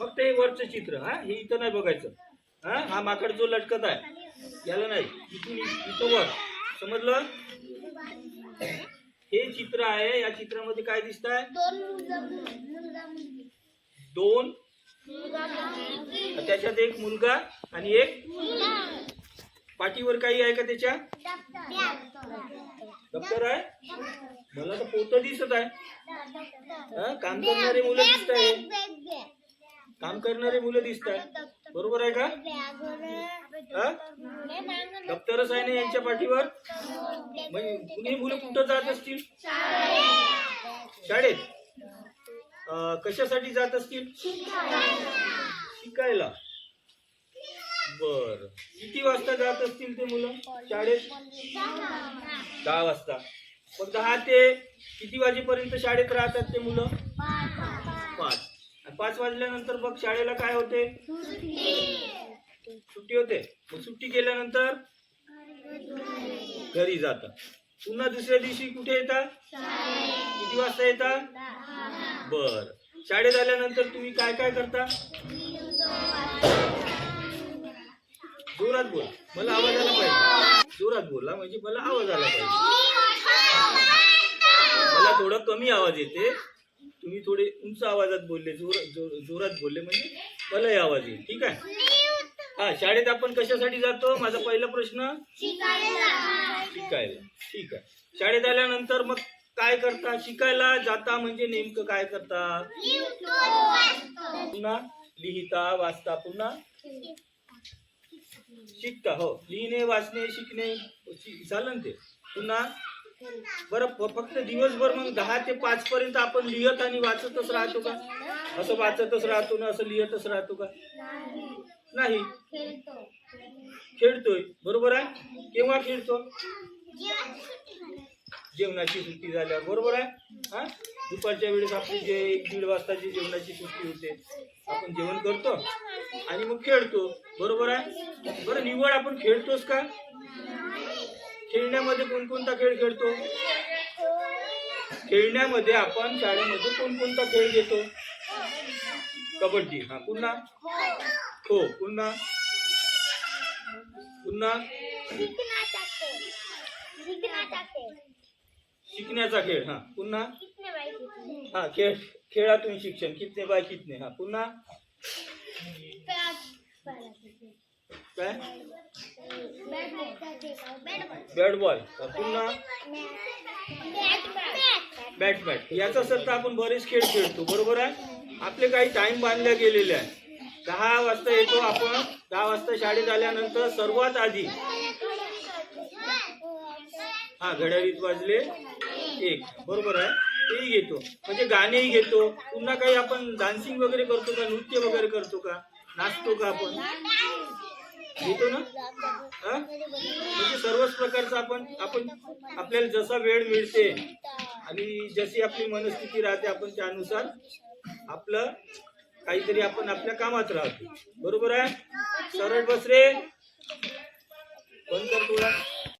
फक्त हे वरचं चित्र हा? हे इथं नाही बघायचं. हा? हा माकड जो लटकत आहे याला नाही. इथून इथं वर. समजलं? हे चित्र आहे या चित्रामध्ये काय दिसत आहे दोन? त्याच्यात एक मुलगा आणि एक पाठीवर काही आहे का त्याच्या? दप्तर आहे? मला तर पोत दिसत आहे. हा? काम करणारे मुलं दिसत आहे. काम करणारे मुलं दिसतात. बरोबर आहे का? हा? दप्तरच आहे ना यांच्या पाठीवर? म्हणजे कुणी मुलं कुठं जात असतील? शाळेत. कशासाठी जात असतील? शिकायला. बर. किती वाजता जात असतील ते मुलं? शाळेत? दहा वाजता. मग दहा ते किती वाजेपर्यंत शाळेत राहतात ते मुलं? पाच. पाच वाजल्यानंतर बघ शाळेला काय होते? सुट्टी होते. मग सुट्टी केल्यानंतर घरी जातात. पुन्हा दुसऱ्या दिवशी कुठे येतात? किती वाजता येतात? बर. शाळेत आल्यानंतर तुम्ही काय काय करता? जोरात बोला. मला आवाज आला पाहिजे. जोरात बोला म्हणजे मला आवाज आला पाहिजे. मला थोडा कमी आवाज येते. तुम्ही थोडे उंच आवाजात बोलले जोर जो- जोरात बोलले म्हणजे मलाही आवाज येईल ठीक आहे? हा शाळेत आपण कशासाठी जातो? माझा पहिला प्रश्न? शिकायला. ठीक आहे. शाळेत आल्यानंतर मग काय करता? शिकायला जाता म्हणजे नेमकं काय करता? पुन्हा लिहिता वाचता पुन्हा? शिकता हो. लिहिणे वाचणे शिकणे हो, झालं ना ते? पुन्हा बरं फक्त दिवसभर मग दहा ते पाच पर्यंत आपण लिहत आणि वाचतच राहतो का? असं वाचतच राहतो ना असं लिहतच राहतो का? नाही. खेळतोय. बरोबर आहे? केव्हा खेळतो? जेवणाची सुट्टी झाल्यावर. बरोबर आहे? हा? दुपारच्या वेळेस आपली जे एक दीड वाजताची जेवणाची सुट्टी होते आपण जेवण करतो आणि मग खेळतो. बरोबर आहे? बरं निवड आपण खेळतोच का? खेळण्यामध्ये कोणकोणता खेळ खेळतो? खेळण्यामध्ये आपण शाळेमध्ये कोणकोणता खेळ घेतो? कबड्डी. हा पुन्हा? खो. पुन्हा? पुन्हा? शिकण्याचा खेळ. हा पुन्हा? हा खेळ. खेळातून शिक्षण. कितने बाय कितने? हा पुन्हा? काय? बॅट बॉल पुन्हा? बॅट बॅट याचा सर तर आपण बरेच खेळ खेळतो बरोबर आहे? आपले काही टाइम बांधल्या गेलेले आहे दहा वाजता येतो आपण. दहा वाजता शाळेत आल्यानंतर सर्वात आधी हा घड्याळीत वाजले एक. बरोबर आहे? तेही घेतो. म्हणजे गाणेही घेतो. पुन्हा काही आपण डान्सिंग वगैरे करतो का? नृत्य वगैरे करतो का? नाचतो का आपण? घेतो ना? म्हणजे सर्वच प्रकारचं आपण आपण आपल्याला जसा वेळ मिळते आणि जशी आपली मनस्थिती राहते आपण त्यानुसार आपलं काहीतरी आपण आपल्या कामात राहतो. बरोबर आहे? सरळ बस रे. बंद कर तुला